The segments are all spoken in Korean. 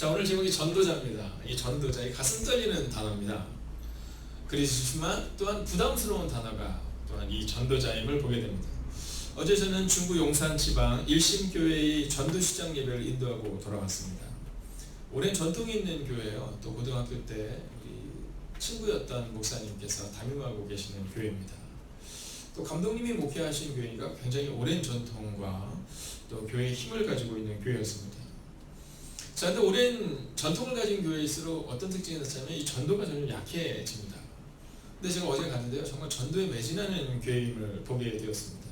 자 오늘 제목이 전도자입니다. 이 전도자, 이 가슴 떨리는 단어입니다. 그렇지만 또한 부담스러운 단어가 또한 이 전도자임을 보게 됩니다. 어제 저는 중부 용산 지방 일심교회의 전도시장 예배를 인도하고 돌아왔습니다. 오랜 전통이 있는 교회예요. 또 고등학교 때 우리 친구였던 목사님께서 담임하고 계시는 교회입니다. 또 감독님이 목회하신 교회니까 굉장히 오랜 전통과 또 교회의 힘을 가지고 있는 교회였습니다. 자, 근데 오랜 전통을 가진 교회일수록 어떤 특징이 나타나면 이 전도가 점점 약해집니다. 근데 제가 어제 갔는데요. 정말 전도에 매진하는 교회임을 보게 되었습니다.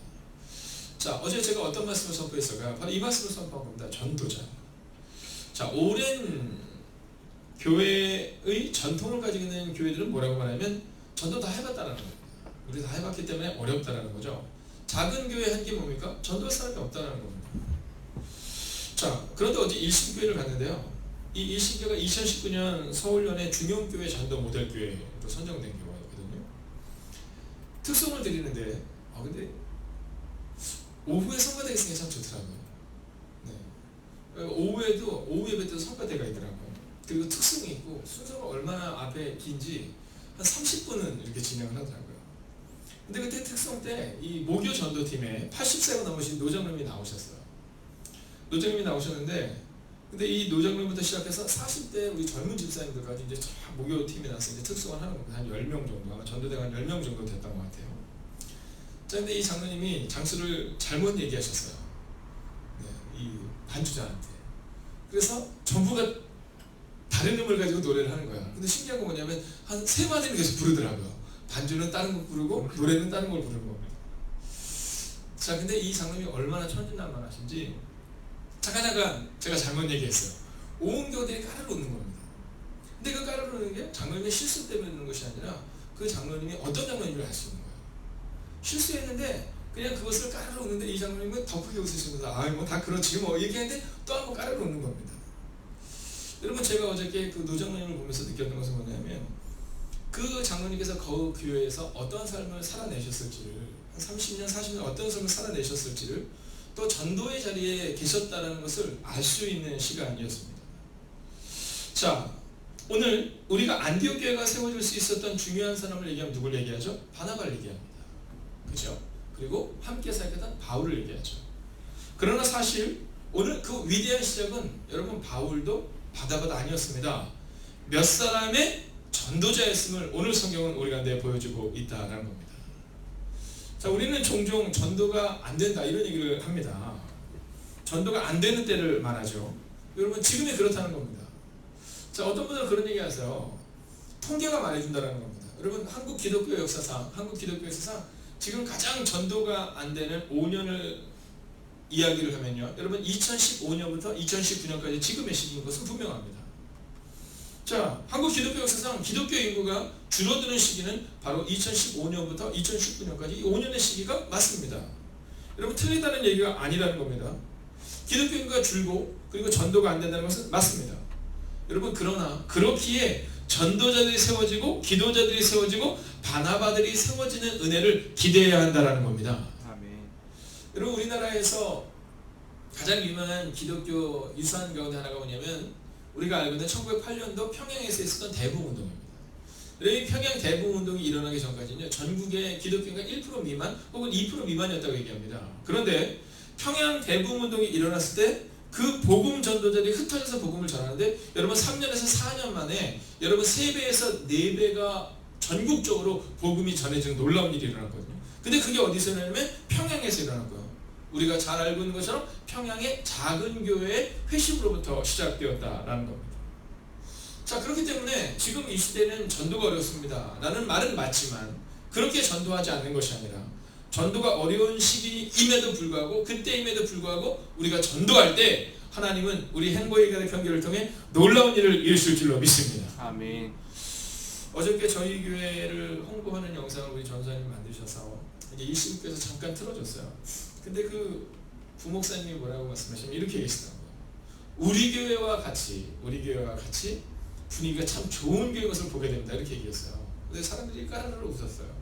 자, 어제 제가 어떤 말씀을 선포했을까요? 바로 이 말씀을 선포한 겁니다. 전도자. 자, 오랜 교회의 전통을 가지고 있는 교회들은 뭐라고 말하면 전도 다 해봤다는 겁니다. 우리 다 해봤기 때문에 어렵다는 거죠. 작은 교회 한 게 뭡니까? 전도할 사람이 없다는 겁니다. 자, 그런데 어제 일신교회를 갔는데요. 이 일신교회가 2019년 서울연의 중용교회 전도 모델교회로 선정된 교회거든요. 특성을 드리는데, 아 근데 오후에 성가대가 있으니 참 좋더라고요. 네. 오후에도 오후 예배 때도 성가대가 있더라고요. 그리고 특성이 있고 순서가 얼마나 앞에 긴지 한 30분은 이렇게 진행을 하더라고요. 근데 그때 특성 때 이 모교 전도팀에 80세가 넘으신 노정님이 나오셨어요. 노정님이 나오셨는데 근데 이 노정님부터 시작해서 40대 우리 젊은 집사님들까지 이제 쫙 목요팀에 나서 이제 특성을 하는 겁니다. 한 10명 정도 아마 전도대가 한 10명 정도 됐던 것 같아요. 자 근데 이 장로님이 장수를 잘못 얘기하셨어요. 네, 이 반주자한테. 그래서 전부가 다른 음을 가지고 노래를 하는 거야. 근데 신기한 건 뭐냐면 한 세 마디를 계속 부르더라고요. 반주는 다른 거 부르고 노래는 다른 걸 부르는 겁니다. 자 근데 이 장로님이 얼마나 천진난만하신지 잠깐 잠깐 제가 잘못 얘기했어요. 온 교들이 깔아놓는 겁니다. 근데 그 깔아놓는 게 장로님의 실수 때문에 그런 것이 아니라 그 장로님이 어떤 장로님을 알 수 있는 거예요. 실수했는데 그냥 그것을 깔아놓는데 이 장로님은 더 크게 웃으시면서 아뭐 다 그렇지 뭐 얘기하는데 또 한번 깔아놓는 겁니다. 여러분 제가 어저께 그 노장로님을 보면서 느꼈던 것은 뭐냐면 그 장로님께서 그 교회에서 어떤 삶을 살아내셨을지를 한 30년 40년 어떤 삶을 살아내셨을지를 또 전도의 자리에 계셨다는 것을 알 수 있는 시간이었습니다. 자, 오늘 우리가 안디옥 교회가 세워질 수 있었던 중요한 사람을 얘기하면 누굴 얘기하죠? 바나바를 얘기합니다. 그죠? 그리고 함께 살겠던 바울을 얘기하죠. 그러나 사실 오늘 그 위대한 시작은 여러분 바울도 바다바다 아니었습니다. 몇 사람의 전도자였음을 오늘 성경은 우리 가운데 보여주고 있다는 겁니다. 자, 우리는 종종 전도가 안 된다 이런 얘기를 합니다. 전도가 안 되는 때를 말하죠. 여러분 지금이 그렇다는 겁니다. 자, 어떤 분들은 그런 얘기 하세요. 통계가 말해준다는 겁니다. 여러분 한국 기독교 역사상, 한국 기독교 역사상 지금 가장 전도가 안 되는 5년을 이야기를 하면요. 여러분 2015년부터 2019년까지 지금의 시기인 것은 분명합니다. 자, 한국 기독교 역사상 기독교 인구가 줄어드는 시기는 바로 2015년부터 2019년까지 이 5년의 시기가 맞습니다. 여러분 틀리다는 얘기가 아니라는 겁니다. 기독교 인구가 줄고 그리고 전도가 안 된다는 것은 맞습니다. 여러분 그러나 그렇기에 전도자들이 세워지고 기도자들이 세워지고 바나바들이 세워지는 은혜를 기대해야 한다라는 겁니다. 아멘. 여러분 우리나라에서 가장 유명한 기독교 유산 가운데 하나가 뭐냐면 우리가 알고 있는 1908년도 평양에서 있었던 대부운동입니다. 이 평양 대부운동이 일어나기 전까지는요 전국의 기독교가 1% 미만 혹은 2% 미만이었다고 얘기합니다. 그런데 평양 대부운동이 일어났을 때 그 복음 전도자들이 흩어져서 복음을 전하는데 여러분 3년에서 4년 만에 여러분 3배에서 4배가 전국적으로 복음이 전해지는 놀라운 일이 일어났거든요. 근데 그게 어디서 일어나냐면 평양에서 일어났고요. 우리가 잘 알고 있는 것처럼 평양의 작은 교회의 회심으로부터 시작되었다라는 겁니다. 자 그렇기 때문에 지금 이 시대는 전도가 어렵습니다. 라는 말은 맞지만 그렇게 전도하지 않는 것이 아니라 전도가 어려운 시기임에도 불구하고 그때임에도 불구하고 우리가 전도할 때 하나님은 우리 행보의 경계를 통해 놀라운 일을 이루실 줄로 믿습니다. 아멘. 어저께 저희 교회를 홍보하는 영상을 우리 전사님 만드셔서 이제 일신께서 잠깐 틀어줬어요. 근데 그 부목사님이 뭐라고 말씀하시면 이렇게 얘기하시더라고요. 우리 교회와 같이 우리 교회와 같이 분위기가 참 좋은 교회 것을 보게 됩니다. 이렇게 얘기했어요. 근데 사람들이 까르르 웃었어요.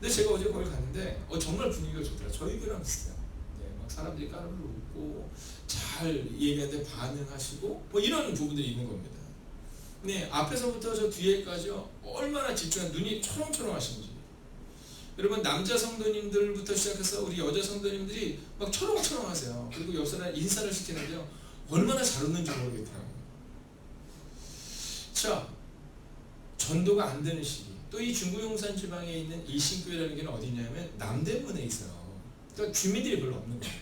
근데 제가 어제 거기 갔는데 어, 정말 분위기가 좋더라고요. 저희 교회랑 비슷해요. 네, 막 사람들이 까르르 웃고 잘 얘기하는데 반응하시고 뭐 이런 부분들이 있는 겁니다. 네, 앞에서부터 저 뒤에까지요 얼마나 집중한 눈이 초롱초롱 하시는지 여러분 남자 성도님들부터 시작해서 우리 여자 성도님들이 막 초롱초롱 하세요. 그리고 옆 사람 인사를 시키는데요 얼마나 잘 웃는지 모르겠더라고요. 자, 전도가 안 되는 시기. 또 이 중구용산 지방에 있는 이 신교회라는 게 어디냐면 남대문에 있어요. 그러니까 주민들이 별로 없는 거예요.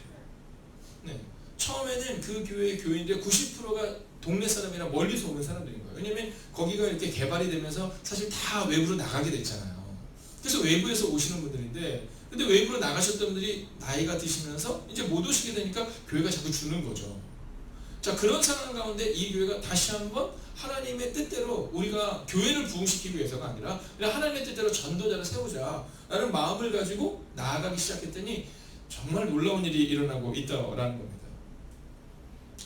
네. 처음에는 그 교회 교인들의 90%가 동네 사람이나 멀리서 오는 사람들인 거예요. 왜냐면 거기가 이렇게 개발이 되면서 사실 다 외부로 나가게 됐잖아요. 그래서 외부에서 오시는 분들인데 근데 외부로 나가셨던 분들이 나이가 드시면서 이제 못 오시게 되니까 교회가 자꾸 주는 거죠. 자 그런 상황 가운데 이 교회가 다시 한번 하나님의 뜻대로 우리가 교회를 부흥시키기 위해서가 아니라 하나님의 뜻대로 전도자를 세우자 라는 마음을 가지고 나아가기 시작했더니 정말 놀라운 일이 일어나고 있다라는 겁니다.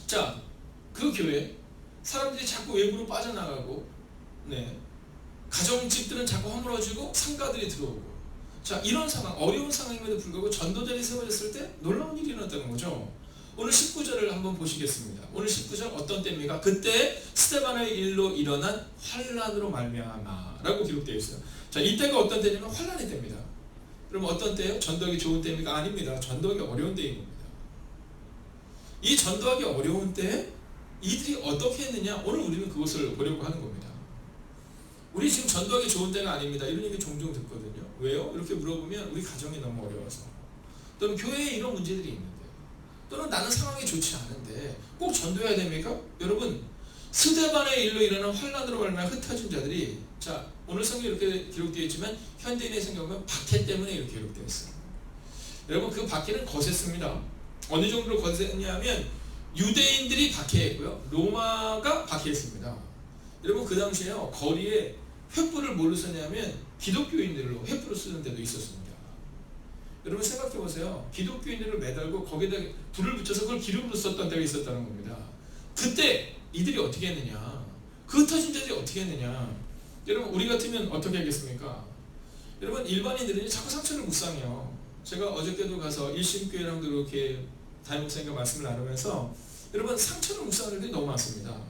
자, 그 교회 사람들이 자꾸 외부로 빠져나가고, 네, 가정집들은 자꾸 허물어지고 상가들이 들어오고, 자 이런 상황 어려운 상황임에도 불구하고 전도자리 세워졌을 때 놀라운 일이 일어났다는 거죠. 오늘 19절을 한번 보시겠습니다. 오늘 19절 어떤 때입니까? 그때 스테반의 일로 일어난 환란으로 말미암아라고 기록되어 있어요. 자, 이때가 어떤 때냐면 환란의 때입니다. 그럼 어떤 때예요? 전도하기 좋은 때입니까? 아닙니다. 전도하기 어려운 때인 겁니다. 이 전도하기 어려운 때 이들이 어떻게 했느냐? 오늘 우리는 그것을 보려고 하는 겁니다. 우리 지금 전도하기 좋은 때가 아닙니다. 이런 얘기 종종 듣거든요. 왜요? 이렇게 물어보면 우리 가정이 너무 어려워서 또는 교회에 이런 문제들이 있는데 또는 나는 상황이 좋지 않은데 꼭 전도해야 됩니까? 여러분 스데반의 일로 일어난 환란으로 말미암아 흩어진 자들이 자 오늘 성경 이렇게 기록되어 있지만 현대인의 성경은 박해 때문에 이렇게 기록되어 있어요. 여러분 그 박해는 거셌습니다. 어느 정도로 거셌냐면 유대인들이 박해했고요. 로마가 박해했습니다. 여러분 그 당시에요 거리에 횃불을 뭘로 쓰냐면 기독교인들로 횃불을 쓰는 데도 있었습니다. 여러분 생각해 보세요. 기독교인들을 매달고 거기다 불을 붙여서 그걸 기름으로 썼던 때가 있었다는 겁니다. 그때 이들이 어떻게 했느냐? 그 흩어진 자들이 어떻게 했느냐? 여러분 우리 같으면 어떻게 하겠습니까? 여러분 일반인들은 자꾸 상처를 묵상해요. 제가 어저께도 가서 일심교회랑도 이렇게 담임목사님과 말씀을 나누면서 여러분 상처를 묵상하는 일이 너무 많습니다.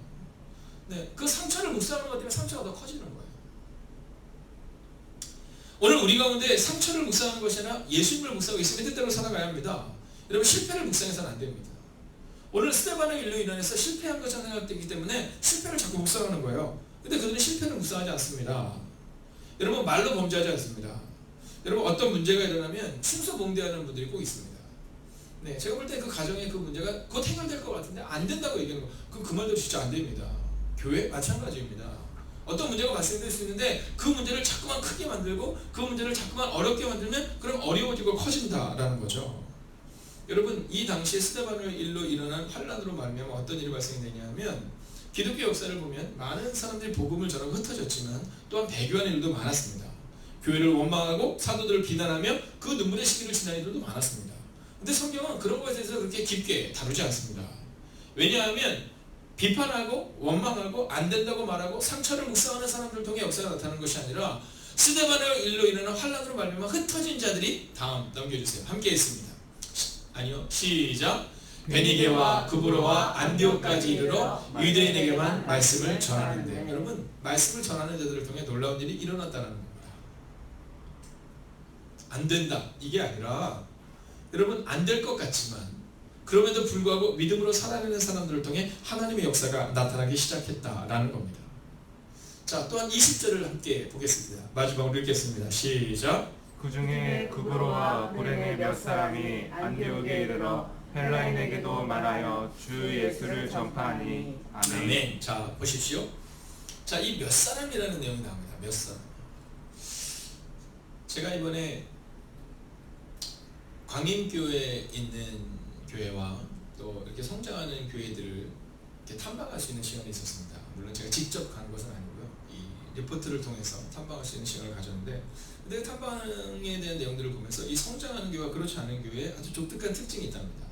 네, 그 상처를 묵상하는 것 때문에 상처가 더 커지는 거예요. 오늘 우리 가운데 상처를 묵상하는 것이 아니라 예수님을 묵상하고 예수님의 뜻대로 살아가야 합니다. 여러분 실패를 묵상해서는 안 됩니다. 오늘 스테반의 일로 인해서 실패한 것처럼 생각되기 때문에 실패를 자꾸 묵상하는 거예요. 근데 그들은 실패를 묵상하지 않습니다. 여러분 말로 범죄하지 않습니다. 여러분 어떤 문제가 일어나면 충성봉대하는 분들이 꼭 있습니다. 네, 제가 볼 때 그 가정의 그 문제가 곧 해결될 것 같은데 안 된다고 얘기하는 거, 그럼 그 말도 진짜 안 됩니다. 교회 마찬가지입니다. 어떤 문제가 발생될 수 있는데 그 문제를 자꾸만 크게 만들고 그 문제를 자꾸만 어렵게 만들면 그럼 어려워지고 커진다라는 거죠. 여러분 이 당시에 스테반의 일로 일어난 환란으로 말미암아 어떤 일이 발생되냐면 기독교 역사를 보면 많은 사람들이 복음을 전하고 흩어졌지만 또한 배교하는 일도 많았습니다. 교회를 원망하고 사도들을 비난하며 그 눈물의 시기를 지난 이들도 많았습니다. 근데 성경은 그런 것에 대해서 그렇게 깊게 다루지 않습니다. 왜냐하면 비판하고 원망하고 안 된다고 말하고 상처를 묵상하는 사람들 통해 역사가 나타나는 것이 아니라 스데반의 일로 인하는 환란으로 말미암아 흩어진 자들이 다음 넘겨주세요. 함께 했습니다. 아니요 시작 베니게와 구브로와 안디옥까지 이르러 유대인에게만 말씀을 전하는데 여러분 말씀을 전하는 자들을 통해 놀라운 일이 일어났다는 겁니다. 안 된다 이게 아니라 여러분 안 될 것 같지만 그럼에도 불구하고 믿음으로 살아내는 사람들을 통해 하나님의 역사가 나타나기 시작했다라는 겁니다. 자 또한 20절을 함께 보겠습니다. 마지막으로 읽겠습니다. 시작 그 중에 구브로와 불행의 몇 사람이 안디옥에 이르러 헬라인에게도 말하여 주 예수를 전파하니 아멘. 아멘. 자 보십시오. 자 이 몇 사람이라는 내용이 나옵니다. 몇 사람. 제가 이번에 광림교회에 있는 교회와 또 이렇게 성장하는 교회들을 이렇게 탐방할 수 있는 시간이 있었습니다. 물론 제가 직접 간 것은 아니고요. 이 리포트를 통해서 탐방할 수 있는 시간을 가졌는데, 근데 그 탐방에 대한 내용들을 보면서 이 성장하는 교회와 그렇지 않은 교회에 아주 독특한 특징이 있답니다.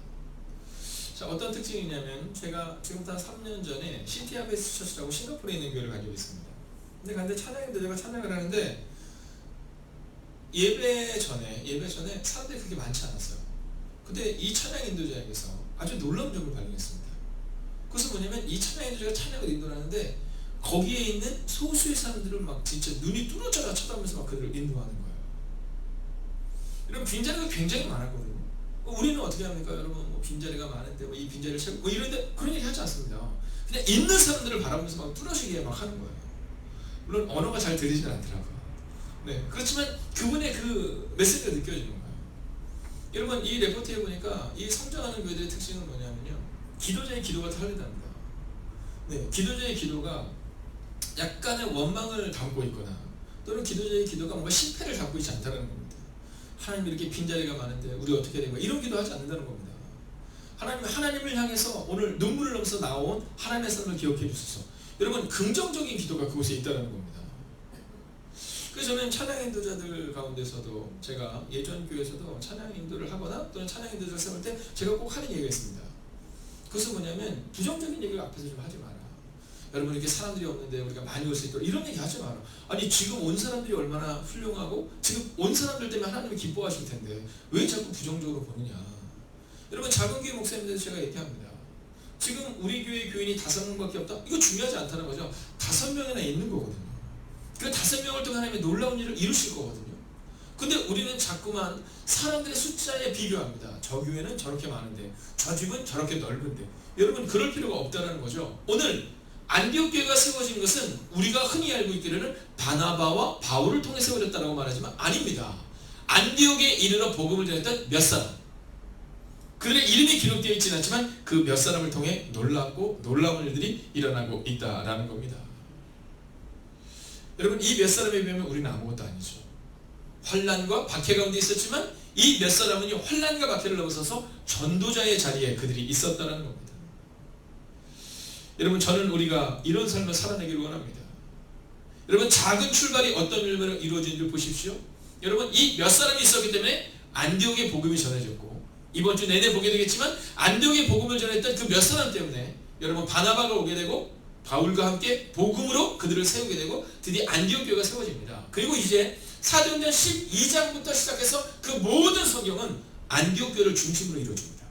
자, 어떤 특징이냐면 제가 지금부터 한 3년 전에 시티 하베스트 처치라고 싱가포르에 있는 교회를 가지고 있습니다. 근데 갔는데 찬양인데 제가 찬양을 하는데 예배 전에 예배 전에 사람들이 그렇게 많지 않았어요. 근데 이 찬양 인도자에게서 아주 놀라운 점을 발견했습니다. 그것은 뭐냐면 이 찬양 인도자가 찬양을 인도를 하는데 거기에 있는 소수의 사람들을 막 진짜 눈이 뚫어져라 쳐다보면서 막 그들을 인도하는 거예요. 이런 빈자리가 굉장히 많았거든요. 어, 우리는 어떻게 합니까? 여러분 뭐 빈자리가 많은데 뭐 이 빈자리를 채고 뭐 이런데 그런 얘기 하지 않습니다. 그냥 있는 사람들을 바라보면서 막 뚫어지게 막 하는 거예요. 물론 언어가 잘 들리진 않더라고요. 네, 그렇지만 그분의 그 메시지가 느껴지는 거예요. 여러분 이 레포트에 보니까 이 성장하는 교회들의 특징은 뭐냐면요. 기도자의 기도가 다르답니다. 네, 기도자의 기도가 약간의 원망을 담고 있거나 또는 기도자의 기도가 뭔가 실패를 담고 있지 않다는 겁니다. 하나님 이렇게 빈자리가 많은데 우리 어떻게 된 거야? 이런 기도하지 않는다는 겁니다. 하나님 하나님을 향해서 오늘 눈물을 넘서 나온 하나님의 삶을 기억해 주소서. 여러분 긍정적인 기도가 그곳에 있다는 겁니다. 그래서 저는 찬양 인도자들 가운데서도 제가 예전 교회에서도 찬양 인도를 하거나 또는 찬양 인도자를 세울 때 제가 꼭 하는 얘기가 있습니다. 그것은 뭐냐면 부정적인 얘기를 앞에서 좀 하지 마라. 여러분 이렇게 사람들이 없는데 우리가 많이 올 수 있도록 이런 얘기 하지 마라. 아니 지금 온 사람들이 얼마나 훌륭하고 지금 온 사람들 때문에 하나님이 기뻐하실 텐데 왜 자꾸 부정적으로 보느냐. 여러분 작은 교회 목사님들 제가 얘기합니다. 지금 우리 교회 교인이 다섯 명밖에 없다? 이거 중요하지 않다는 거죠. 다섯 명이나 있는 거거든요. 그 다섯 명을 통해 하나님의 놀라운 일을 이루실 거거든요. 근데 우리는 자꾸만 사람들의 숫자에 비교합니다. 저 교회는 저렇게 많은데, 저 집은 저렇게 넓은데. 여러분 그럴 필요가 없다는 거죠. 오늘 안디옥 교회가 세워진 것은 우리가 흔히 알고 있기로는 바나바와 바울을 통해 세워졌다고 말하지만 아닙니다. 안디옥에 이르러 복음을 전했던 몇 사람. 그들의 이름이 기록되어 있지는 않지만 그 몇 사람을 통해 놀랍고 놀라운 일들이 일어나고 있다라는 겁니다. 여러분 이 몇 사람에 비하면 우리는 아무것도 아니죠. 환란과 박해 가운데 있었지만 이 몇 사람은요 환란과 박해를 넘어서서 전도자의 자리에 그들이 있었다는 겁니다. 여러분 저는 우리가 이런 삶을 살아내기를 원합니다. 여러분 작은 출발이 어떤 일로 이루어진지 보십시오. 여러분 이 몇 사람이 있었기 때문에 안디옥의 복음이 전해졌고 이번 주 내내 보게 되겠지만 안디옥의 복음을 전했던 그 몇 사람 때문에 여러분 바나바가 오게 되고 바울과 함께 복음으로 그들을 세우게 되고 드디어 안디옥 교회가 세워집니다. 그리고 이제 사도행전 12장부터 시작해서 그 모든 성경은 안디옥 교회를 중심으로 이루어집니다.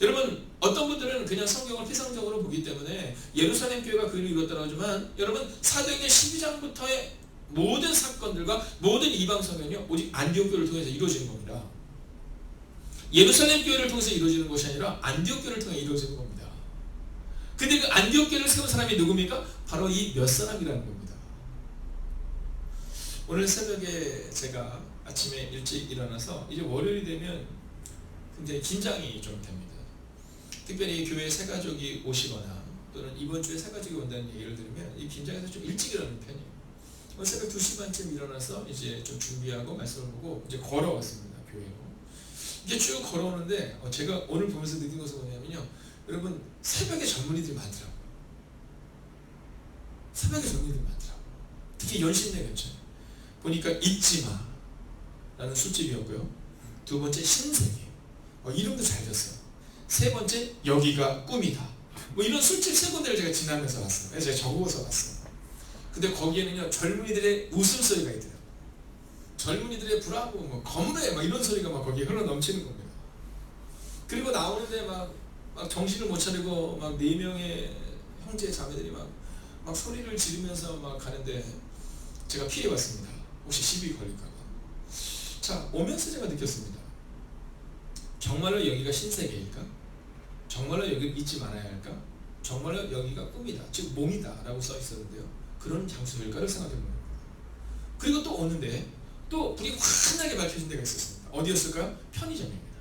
여러분 어떤 분들은 그냥 성경을 피상적으로 보기 때문에 예루살렘 교회가 그 일을 이뤘다고 하지만 여러분 사도행전 12장부터의 모든 사건들과 모든 이방 성경은요 오직 안디옥 교회를 통해서 이루어지는 겁니다. 예루살렘 교회를 통해서 이루어지는 것이 아니라 안디옥 교회를 통해 이루어지는 겁니다. 근데 그 안디옥 교회를 세운 사람이 누굽니까? 바로 이 몇 사람이라는 겁니다. 오늘 새벽에 제가 아침에 일찍 일어나서 이제 월요일이 되면 굉장히 긴장이 좀 됩니다. 특별히 교회 새 가족이 오시거나 또는 이번 주에 새 가족이 온다는 얘기를 들으면 이 긴장해서 좀 일찍 일어나는 편이에요. 오늘 새벽 2시 반쯤 일어나서 이제 좀 준비하고 말씀을 보고 이제 걸어왔습니다. 교회로. 이게 쭉 걸어오는데 어, 제가 오늘 보면서 느낀 것은 뭐냐면요. 여러분 새벽에 전문의들이 많더라고요. 새벽에 전문의들이 많더라고요. 특히 연신내 근처에. 보니까 잊지 마 라는 술집이었고요. 두 번째 신세계. 어, 이름도 잘 졌어요. 세 번째 여기가 꿈이다. 뭐 이런 술집 세 군데를 제가 지나면서 왔어요. 그래서 제가 적어서 왔어요. 근데 거기에는요 젊은이들의 웃음소리가 있더라고요. 젊은이들의 브라보, 뭐 건배, 막 이런 소리가 막 거기에 흘러 넘치는 겁니다. 그리고 나오는데 막, 막 정신을 못 차리고 막 네 명의 형제 자매들이 막, 막 소리를 지르면서 막 가는데 제가 피해 왔습니다. 혹시 시비 걸릴까봐. 자 오면서 제가 느꼈습니다. 정말로 여기가 신세계일까? 정말로 여기를 잊지 말아야 할까? 정말로 여기가 꿈이다, 즉 몸이다 라고 써 있었는데요. 그런 장소일까를 생각해 봅니다. 그리고 또 오는데 또 불이 환하게 밝혀진 데가 있었습니다. 어디였을까요? 편의점입니다.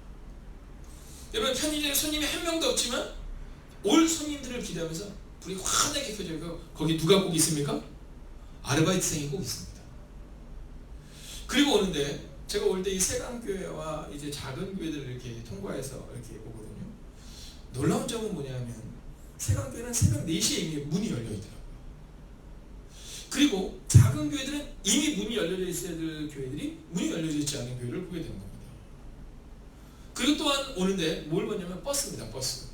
여러분 편의점에 손님이 한 명도 없지만 올 손님들을 기대하면서 불이 환하게 켜져 있고 거기 누가 꼭 있습니까? 아르바이트생이 꼭 있습니다. 그리고 오는데 제가 올 때 이 세강교회와 이제 작은 교회들을 이렇게 통과해서 이렇게 오거든요. 놀라운 점은 뭐냐면 세강교회는 새벽 4시에 이미 문이 열려 있더라고요. 그리고 작은 교회들은 이미 문이 열려져 있어야 될 교회들이 문이 열려져 있지 않은 교회를 보게 겁니다. 그리고 또한 오는데 뭘 보냐면 버스입니다. 버스.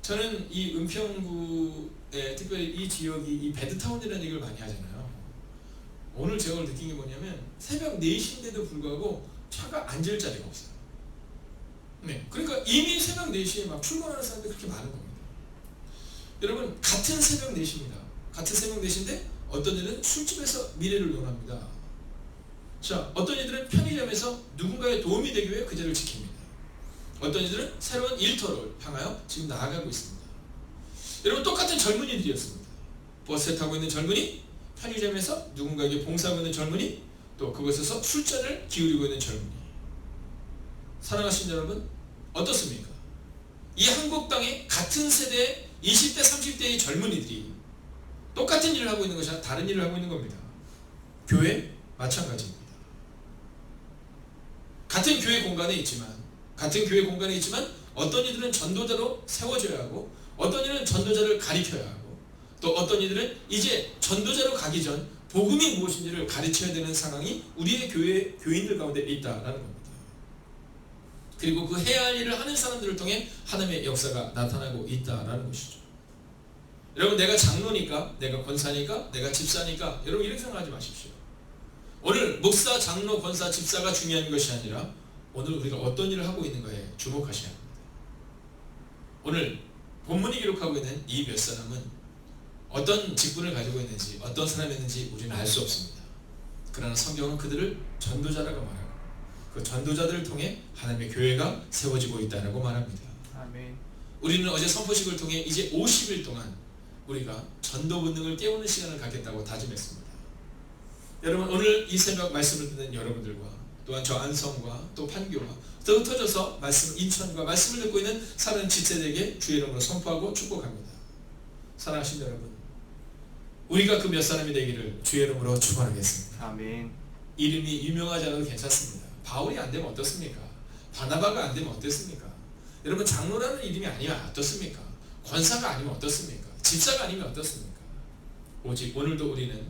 저는 이 은평구에 특별히 이 지역이 이 배드타운이라는 얘기를 많이 하잖아요. 오늘 제가 오늘 느낀 게 뭐냐면 새벽 4시인데도 불구하고 차가 앉을 자리가 없어요. 네. 그러니까 이미 새벽 4시에 막 출근하는 사람들이 그렇게 많은 겁니다. 여러분 같은 새벽 4시입니다. 같은 새벽 4시인데 어떤 이들은 술집에서 미래를 논합니다. 자, 어떤 이들은 편의점에서 누군가의 도움이 되기 위해 그 자리를 지킵니다. 어떤 이들은 새로운 일터를 향하여 지금 나아가고 있습니다. 여러분 똑같은 젊은이들이었습니다. 버스에 타고 있는 젊은이, 편의점에서 누군가에게 봉사하고 있는 젊은이, 또 그곳에서 술잔을 기울이고 있는 젊은이. 사랑하신 여러분, 어떻습니까? 이 한국 땅에 같은 세대의 20대, 30대의 젊은이들이 똑같은 일을 하고 있는 것이 아니라 다른 일을 하고 있는 겁니다. 교회 마찬가지입니다. 같은 교회 공간에 있지만 같은 교회 공간에 있지만 어떤 이들은 전도자로 세워져야 하고 어떤 이들은 전도자를 가리켜야 하고 또 어떤 이들은 이제 전도자로 가기 전 복음이 무엇인지를 가르쳐야 되는 상황이 우리의 교회 교인들 가운데 있다라는 겁니다. 그리고 그 해야 할 일을 하는 사람들을 통해 하나님의 역사가 나타나고 있다라는 것이죠. 여러분 내가 장로니까 내가 권사니까 내가 집사니까 여러분 이렇게 생각하지 마십시오. 오늘 목사, 장로, 권사, 집사가 중요한 것이 아니라 오늘 우리가 어떤 일을 하고 있는가에 주목하셔야 합니다. 오늘 본문이 기록하고 있는 이 몇 사람은 어떤 직분을 가지고 있는지 어떤 사람이었는지 우리는 알 수 없습니다. 그러나 성경은 그들을 전도자라고 말하고 그 전도자들을 통해 하나님의 교회가 세워지고 있다라고 말합니다. 아멘. 우리는 어제 선포식을 통해 이제 50일 동안 우리가 전도 본능을 깨우는 시간을 갖겠다고 다짐했습니다. 여러분 오늘 이 새벽 말씀을 듣는 여러분들과 또한 저 안성과 또 판교와 더 흩어져서 말씀 인천과 말씀을 듣고 있는 사는 지체들에게 주의 이름으로 선포하고 축복합니다. 사랑하신 여러분, 우리가 그 몇 사람이 되기를 주의 이름으로 축원하겠습니다. 아멘. 이름이 유명하지 않아도 괜찮습니다. 바울이 안 되면 어떻습니까? 바나바가 안 되면 어떻습니까? 여러분 장로라는 이름이 아니면 어떻습니까? 권사가 아니면 어떻습니까? 집사가 아니면 어떻습니까? 오직 오늘도 우리는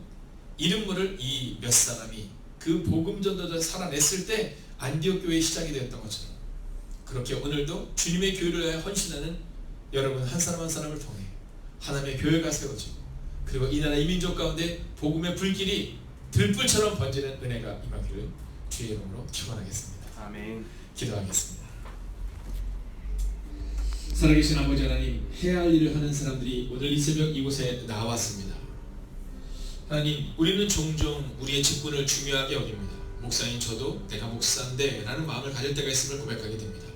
이름 모를 이몇 사람이 그 복음 전도자 살아냈을 때 안디옥 교회의 시작이 되었던 것처럼 그렇게 오늘도 주님의 교회를 위해 헌신하는 여러분 한 사람 한 사람을 통해 하나님의 교회가 세워지고 그리고 이 나라 이민족 가운데 복음의 불길이 들불처럼 번지는 은혜가 임하기를 주의 이름으로 축원하겠습니다. 아멘. 기도하겠습니다. 살아계신 아버지 하나님, 해야 할 일을 하는 사람들이 오늘 이 새벽 이곳에 나왔습니다. 하나님, 우리는 종종 우리의 직분을 중요하게 여깁니다. 목사인 저도 내가 목사인데 라는 마음을 가질 때가 있음을 고백하게 됩니다.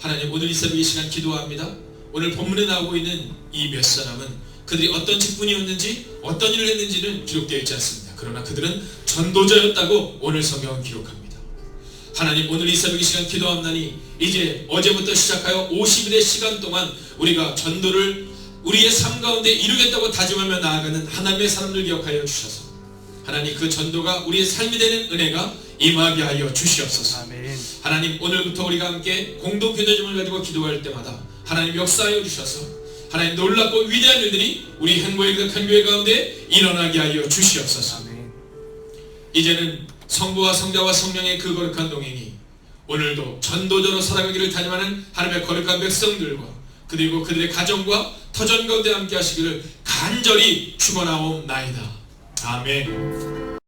하나님, 오늘 이 새벽 이 시간 기도합니다. 오늘 본문에 나오고 있는 이 몇 사람은 그들이 어떤 직분이었는지 어떤 일을 했는지는 기록되어 있지 않습니다. 그러나 그들은 전도자였다고 오늘 성경은 기록합니다. 하나님 오늘 이 새벽 이 시간 기도합나니 이제 어제부터 시작하여 50일의 시간 동안 우리가 전도를 우리의 삶 가운데 이루겠다고 다짐하며 나아가는 하나님의 사람들 기억하여 주셔서 하나님 그 전도가 우리의 삶이 되는 은혜가 임하게 하여 주시옵소서 아멘. 하나님 오늘부터 우리가 함께 공동 교제점을 가지고 기도할 때마다 하나님 역사하여 주셔서 하나님 놀랍고 위대한 일들이 우리 행복의 극한 교회 가운데 일어나게 하여 주시옵소서 아멘. 이제는 성부와 성자와 성령의 그 거룩한 동행이 오늘도 전도자로 살아가기를 다짐하는 하나님의 거룩한 백성들과 그리고 그들의 가정과 터전 가운데 함께 하시기를 간절히 축원하옵나이다. 아멘.